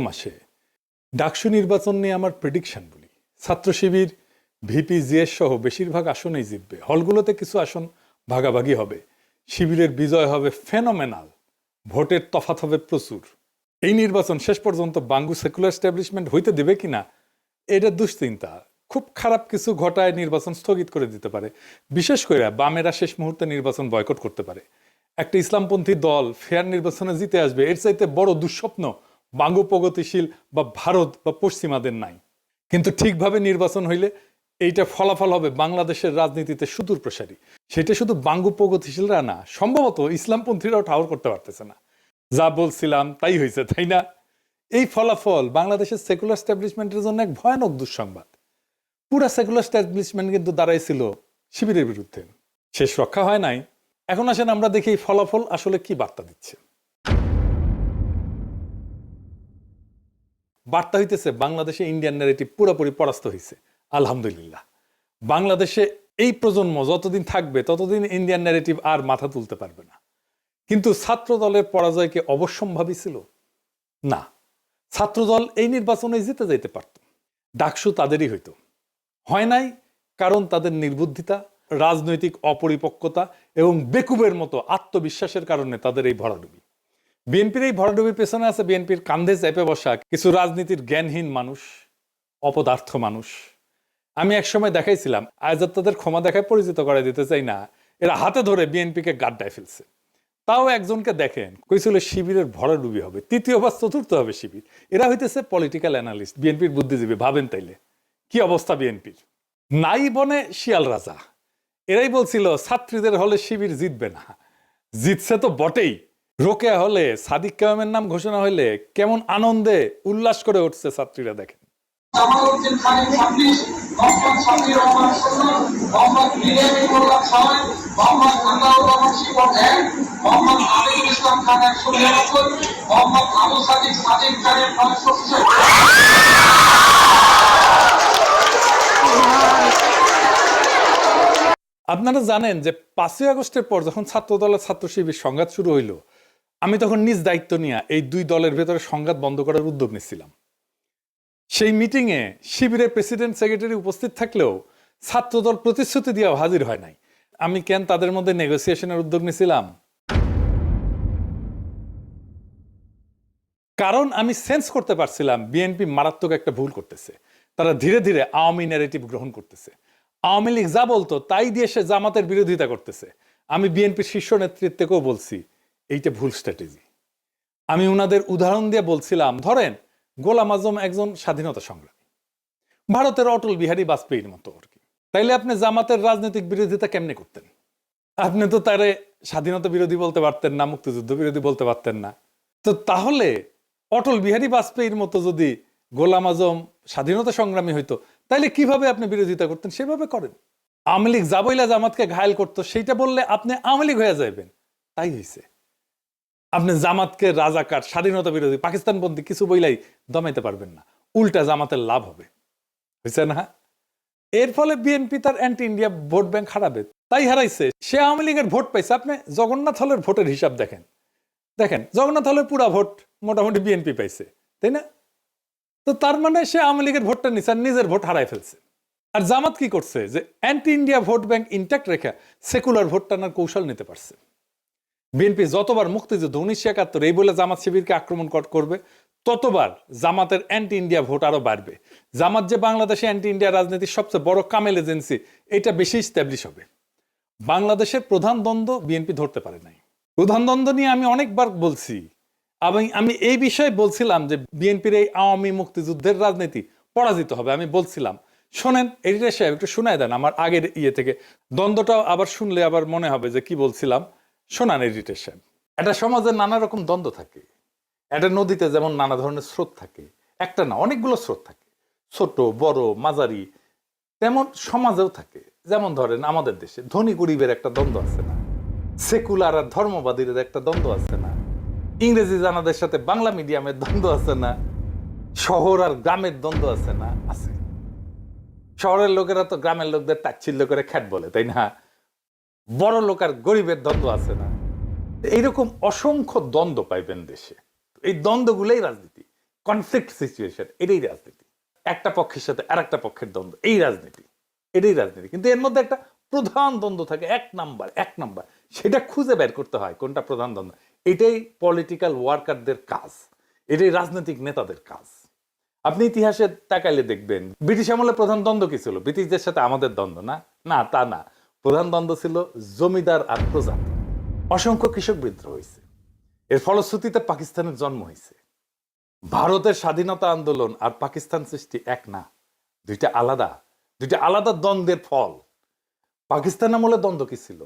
মাসে ডাকসু নির্বাচন নিয়ে আমার প্রেডিকশন বলি। ছাত্র শিবির ভিপি জিএস সহ বেশিরভাগ আসনেই জিতবে। হলগুলোতে কিছু আসন ভাগাভাগি হবে। শিবিরের বিজয় হবে ফেনোমেনাল ভোটের তফাত হবে প্রচুর। এই নির্বাচন শেষ পর্যন্ত বাঙ্গু সেকুলার স্ট্যাবলিশমেন্ট হইতে দেবে কিনা, এটা দুশ্চিন্তা। খুব খারাপ কিছু ঘটায় নির্বাচন স্থগিত করে দিতে পারে। বিশেষ করে বামেরা শেষ মুহূর্তে নির্বাচন বয়কট করতে পারে। একটা ইসলামপন্থী দল ফেয়ার নির্বাচনে জিতে আসবে, এর চাইতে বড় দুঃস্বপ্ন বাঙ্গু প্রগতিশীল বা ভারত বা পশ্চিমাদের নাই। কিন্তু ঠিকভাবে নির্বাচন হইলে এইটা ফলাফল হবে বাংলাদেশের রাজনীতিতে সুদূর প্রসারী। সেটা শুধু বাঙ্গু প্রগতিশীলরা না, সম্ভবত ইসলামপন্থীরাও ঠাউর করতে পারতেছে না। যা বলছিলাম তাই হয়েছে তাই না? এই ফলাফল বাংলাদেশের সেকুলার স্ট্যাবলিশমেন্টের জন্য এক ভয়ানক দুঃসংবাদ। পুরা সেকুলার স্ট্যাবলিশমেন্ট কিন্তু দাঁড়াইছিল শিবিরের বিরুদ্ধে। শেষ রক্ষা হয় নাই। এখন আসেন আমরা দেখি ফলাফল আসলে কি বার্তা দিচ্ছে। বার্তা হইতেছে, বাংলাদেশে ইন্ডিয়ান ন্যারেটিভ পুরোপুরি পরাস্ত হয়েছে আলহামদুলিল্লাহ। বাংলাদেশে এই প্রজন্ম যতদিন থাকবে, ততদিন ইন্ডিয়ান ন্যারেটিভ আর মাথা তুলতে পারবে না। কিন্তু ছাত্র দলের পরাজয়কে অবশ্যম্ভাবী ছিল? না। ছাত্রদল এই নির্বাচনে জিতে যাইতে পারত। ডাকসু তাদেরই হইতো। হয় নাই, কারণ তাদের নির্বুদ্ধিতা, রাজনৈতিক অপরিপক্কতা এবং বেকুবের মতো আত্মবিশ্বাসের কারণে তাদের এই ভরাডুবি। বিএনপির এই ভরাডুবির পেছনে আছে বিএনপির কান্ধে চেপে বসা কিছু রাজনীতির জ্ঞানহীন মানুষ, অপদার্থ মানুষ। আমি একসময় দেখাইছিলাম আয়াজাদ তাদের ক্ষমা দেখায় পরিচিত করে দিতে চাই না। এরা হাতে ধরে বিএনপিকে গাড্ডায় ফেলছে। তাও একজনকে দেখেন, কইছিল শিবিরের ভরা ডুবি হবে, তৃতীয় বা চতুর্থ হবে শিবির। এরা হইতেছে পলিটিক্যাল অ্যানালিস্ট বিএনপির বুদ্ধিজীবী, ভাবেন তাইলে। কি অবস্থা বিএনপির নাই বনে শিয়াল রাজা। এরাই বলছিল, ছাত্রীদের হলে শিবির জিতবে না। জিতছে তো বটেই। রোকেয়া হলে সাদিক কায়ামের নাম ঘোষণা হইলে কেমন আনন্দে উল্লাস করে উঠছে ছাত্রীরা দেখেন। আপনারা জানেন যে পাঁচই আগস্টের পর যখন ছাত্রদলের ছাত্র শিবির সংঘাত শুরু হইল আমি তখন নিজ দায়িত্ব নিয়ে এই দুই দলের ভেতরে সংঘাত বন্ধ করার উদ্যোগ নিচ্ছিলাম। সেই মিটিংয়ে শিবিরের প্রেসিডেন্ট সেক্রেটারি উপস্থিত থাকলেও ছাত্রদল প্রতিশ্রুতি দিয়ে হাজির হয় নাই। আমি কেন তাদের মধ্যে নেগোসিয়েশনের উদ্যোগ নিছিলাম কারণ আমি সেন্স করতে পারছিলাম বিএনপি মারাত্মক একটা ভুল করতেছে। তারা ধীরে ধীরে আওয়ামী ন্যারেটিভ গ্রহণ করতেছে। আওয়ামী লীগ যা বলতো তাই দিয়ে সে জামাতের বিরোধিতা করতেছে। আমি বিএনপির শীর্ষ নেতৃত্বকেও বলছি এইটা ভুল স্ট্র্যাটেজি আমি উনাদের উদাহরণ দিয়ে বলছিলাম, ধরেন গোলাম আজম একজন স্বাধীনতা সংগ্রামী। ভারতের অটল বিহারী বাজপেয়ীর মতো আর কি। তাইলে আপনি জামাতের রাজনৈতিক বিরোধিতা কেমনে করতেন? আপনি তো তারে স্বাধীনতা বিরোধী বলতে পারতেন না, মুক্তিযুদ্ধ বিরোধী বলতে পারতেন না। তো তাহলে অটল বিহারী বাজপেয়ীর মতো যদি গোলাম আজম স্বাধীনতা সংগ্রামী হইতো, তাইলে কীভাবে আপনি বিরোধিতা করতেন? সেভাবে করেন। আওয়ামী লীগ জাবইলা জামাতকে ঘায়ল করতো, সেইটা বললে আপনি আওয়ামী লীগ হয়ে যাবেন তাই হয়েছে আপনি জামাতকে রাজাকার, স্বাধীনতা বিরোধী, পাকিস্তানপন্থী কিছু বইলাই দমাইতে পারবেন না। উল্টা জামাতের লাভ হবে। হয়েছে না? এর ফলে বিএনপি তার অ্যান্টি ইন্ডিয়া ভোট ব্যাংক হারাবে। তাই হারাইছে। সে আওয়ামী লীগের ভোট পাইছে। আপনি জগন্নাথ হলের ভোটের হিসাব দেখেন। দেখেন, জগন্নাথ হলের পুরা ভোট মোটামুটি বিএনপি পাইছে। তাই না? তো তার মানে সে আওয়ামী লীগের ভোটটা নিচ্ছে নিজের ভোট হারাই ফেলছে। আর জামাত কি করছে? যে anti India vote bank intact রেখে সেকুলার ভোট টানার কৌশল নিতে পারছে। বিএনপি যতবার মুক্তিযুদ্ধ, উনিশশো একাত্তর, এই বলে জামাত শিবিরকে আক্রমণ কর- করবে, ততবার জামাতের অ্যান্টি ইন্ডিয়া ভোট আরও বাড়বে। জামাত যে বাংলাদেশে অ্যান্টি ইন্ডিয়া রাজনীতির সবচেয়ে বড় কামেল এজেন্সি এটা বেশি স্ট্যাবলিশ হবে। বাংলাদেশের প্রধান দ্বন্দ্ব বিএনপি ধরতে পারে নাই। প্রধান দ্বন্দ্ব নিয়ে আমি অনেকবার বলছি আমি আমি এই বিষয়ে বলছিলাম যে বিএনপির এই আওয়ামী মুক্তিযুদ্ধের রাজনীতি পরাজিত হবে। আমি বলছিলাম, শোনেন এডিটার সাহেব, একটু শোনায় দেন আমার আগের ইয়ে থেকে। দ্বন্দ্বটাও আবার শুনলে আবার মনে হবে যে কি বলছিলাম। শোনান সাহেব একটা সমাজে নানা রকম দ্বন্দ্ব থাকে। একটা নদীতে যেমন নানা ধরনের স্রোত থাকে। একটা না, অনেকগুলো স্রোত থাকে। ছোট, বড়, মাঝারি, তেমন সমাজেও থাকে। যেমন ধরেন আমাদের দেশে ধনী গরিবের একটা দ্বন্দ্ব আছে না। সেকুলার আর ধর্মবাদীদের একটা দ্বন্দ্ব আছে না। ইংরেজি জানাদের সাথে বাংলা মিডিয়ামের দ্বন্দ্ব আছে না। শহর আর গ্রামের দ্বন্দ্ব আছে না, আছে। শহরের লোকেরা তো গ্রামের লোকদের তাচ্ছিল্য করে খ্যাট বলে, তাই না? বড় লোক আর গরিবের দ্বন্দ্ব আছে না। এইরকম অসংখ্য দ্বন্দ্ব পাইবেন দেশে। এই দ্বন্দ্বগুলোই রাজনীতি। কনফ্লিক্ট সিচুয়েশন এটাই রাজনীতি। একটা পক্ষের সাথে আর একটা পক্ষের দ্বন্দ্ব, এই রাজনীতি। এটাই রাজনীতি। কিন্তু এর মধ্যে একটা প্রধান দ্বন্দ্ব থাকে, এক নাম্বার এক নাম্বার। সেটা খুঁজে বের করতে হয় কোনটা প্রধান দ্বন্দ্ব। এটাই পলিটিক্যাল ওয়ার্কারদের কাজ। এটাই রাজনৈতিক নেতাদের কাজ। আপনি ইতিহাসে তাকাইলে দেখবেন, ব্রিটিশ আমলে প্রধান দ্বন্দ্ব কি ছিল? ব্রিটিশদের সাথে আমাদের দ্বন্দ্ব না? না, তা না। প্রধান দ্বন্দ্ব ছিল জমিদার আর প্রজা অসংখ্য কৃষক বিদ্রোহ হয়েছে। এর ফলশ্রুতিতে পাকিস্তানের জন্ম হয়েছে। ভারতের স্বাধীনতা আন্দোলন আর পাকিস্তান সৃষ্টি এক না, দুইটা আলাদা দুইটা আলাদা দ্বন্দ্বের ফল। পাকিস্তান আমলে দ্বন্দ্ব কি ছিল?